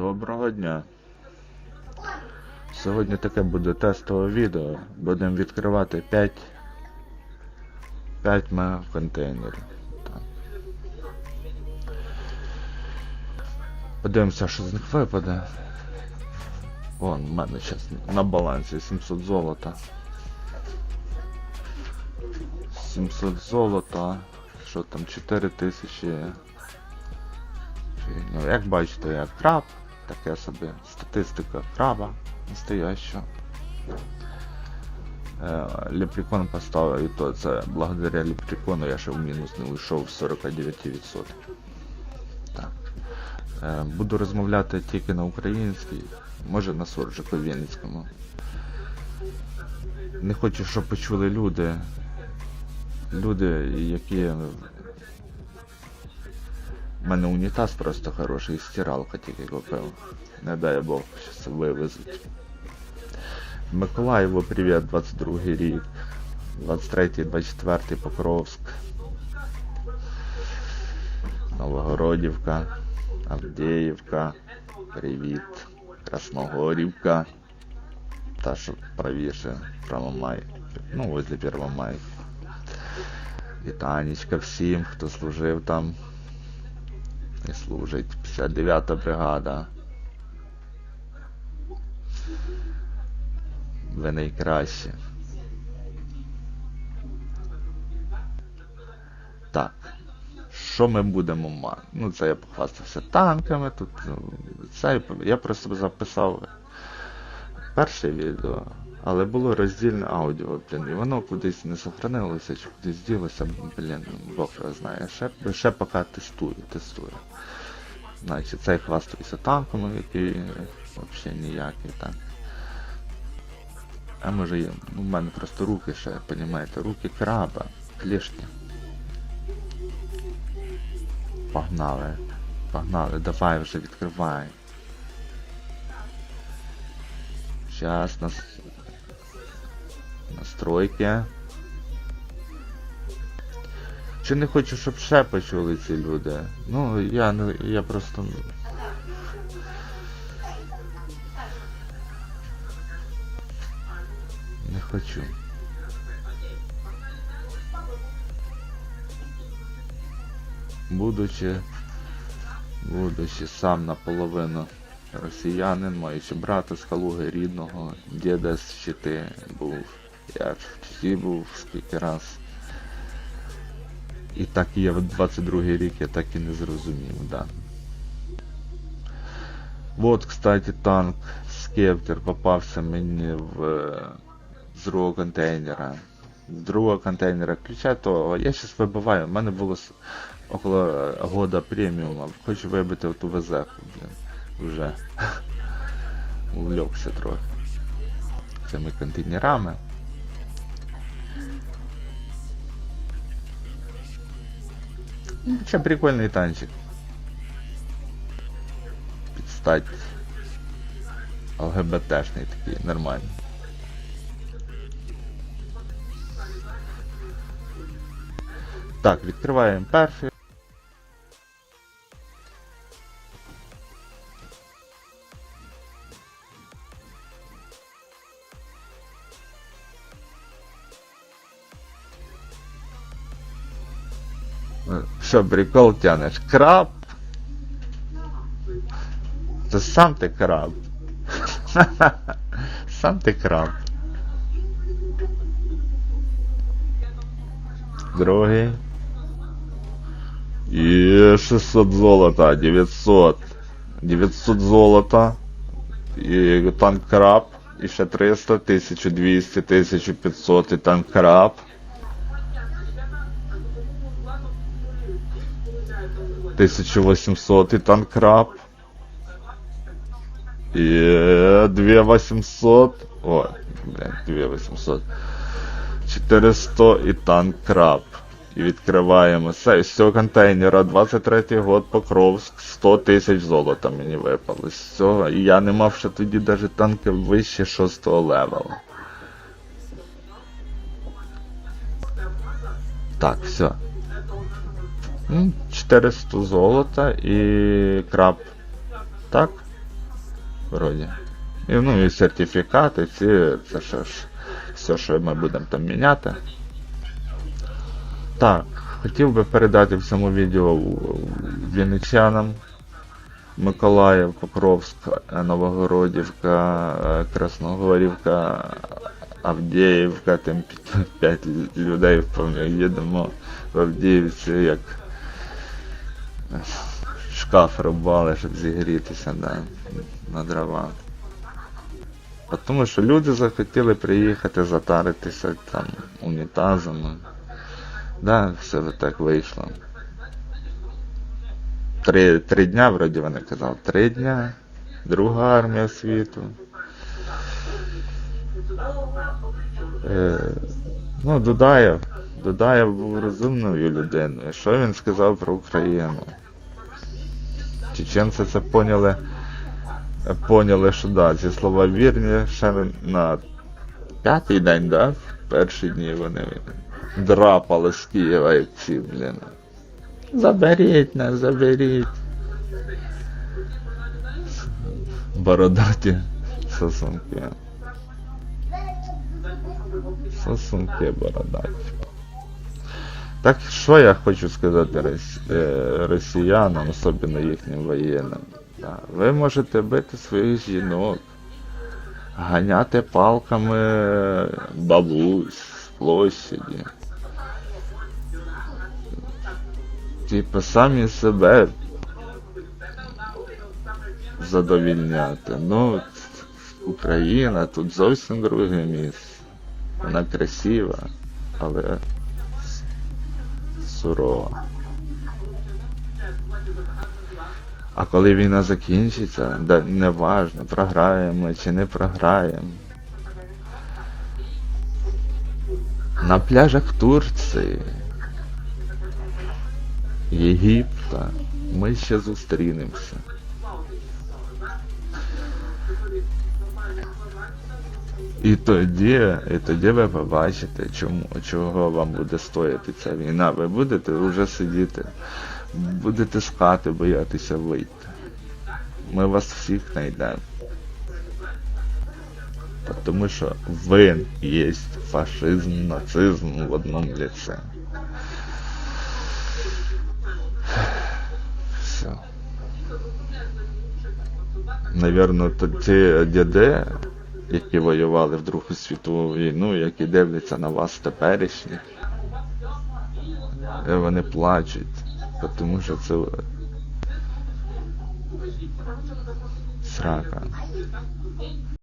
Доброго дня. Сьогодні таке буде тестове відео. Будемо відкривати 5 5 мега контейнерів. Подивимося, що з них випаде. Вон, в мене зараз на балансі 700 золота. 700 золота. Що там, 4000. Ну, як бачите, я краб, таке собі статистика краба настоящого. Е, Лепрекон поставив, і то це благодаря Лепрекону я ще в мінус не вийшов 49%. Так. Е, Буду розмовляти тільки на українській, може на суржику вінницькому. Не хочу, щоб почули люди. Люди, які мене унітаз просто хороший, і стиралка тільки купив. Не дай Бог, щас вивезуть. Миколаєво, привіт, 22 рік. 23, 24 Покровськ. Новогородівка, Авдіївка, привіт. Красногорівка. Та що правіше, Первомай. Ну, возле Первомай. І Танечка всім, хто служив там і служить 59-та бригада. Ви найкращі. Так. Що ми будемо мати? Ну, це я похвастався танками, тут ну, це я просто записав перше відео, але було роздільне аудіо, блін, і воно кудись не сохранилося, чи кудись ділося, блін, Бог його знає. Ще, ще поки тестую, тестую. Значить, цей хвастаюся танками, який взагалі ніякий так. А може ну, в мене просто руки ще, понімаєте, руки краба, клішні. Погнали. Погнали, давай вже відкривай. Сейчас нас... настройки. Чи не хочу, щоб ще почули ці люди? Ну, я не. я просто. Не хочу. Будучи, будучи сам наполовину росіянин, маючи брата з Калуги рідного, діда з щити був, я Читі був скільки раз. І так і я в 22 рік я так і не зрозумів, да. Вот, кстати, танк Скептер попався мені в е, з другого контейнера. З другого контейнера ключа того. Я зараз вибиваю, в мене було около е, года преміума. Хочу вибити оту везеху, блін. Уже. Увлекся трохи. Цими контейнерами. Ну, Ще прикольний танчик. Підстать. ЛГБТшний такий, нормальний. Так, відкриваємо перший. Що, прикол тянеш? Краб? Це сам ти краб. Сам ти краб. Другий. І 600 золота, 900. 900 золота. І танк краб. І ще 300, 1200, 1500 і танк краб. 1800 і танк краб. І 2800. О, блин, 2800. 400 і танк краб. І відкриваємо це. З контейнера 23-й год Покровськ, 100 тисяч золота мені випало. З цього. І я не мав ще тоді навіть танки вище 6 левела. Так, все. М, 400 золота і краб. Так? Вроді. І, ну і сертифікати, ці, це ще ж все, що ми будемо там міняти. Так, хотів би передати в цьому відео вінничанам. Миколаїв, Покровськ, Новогородівка, е, Красногорівка, Авдіївка, там 5 людей вповню їдемо в Авдіївці, як шкаф рубали, щоб зігрітися да, на дрова. Тому що люди захотіли приїхати, затаритися там унітазами. Да, все так вийшло. Три, три дня, вроді вони казали, три дня. Друга армія світу. Е, ну, Дудаєв. Дудаєв був розумною людиною. Що він сказав про Україну? Чеченці це поняли, поняли, що да, ці слова вірні ще на п'ятий день, да? В перші дні вони драпали з Києва, як ці, блін. Заберіть нас, заберіть. Бородаті сосунки. Сосунки бородаті. Так що я хочу сказати е, росіянам, особливо їхнім воєнним. Ви можете бити своїх жінок, ганяти палками бабусь площаді. Типу самі себе задовільняти. Ну, Україна тут зовсім друге місце. Вона красива, але сурова. А коли війна закінчиться, да, неважно, програємо чи не програємо. На пляжах Турції, Єгипта ми ще зустрінемося. І тоді, і тоді ви побачите, чому, чого вам буде стояти ця війна. Ви будете вже сидіти, будете з хати боятися вийти. Ми вас всіх знайдемо. Тому що ви є фашизм, нацизм в одному лице. Все. Навірно, то ті діди, які воювали в Другу світову війну, які дивляться на вас теперішні, і вони плачуть, тому що це срака.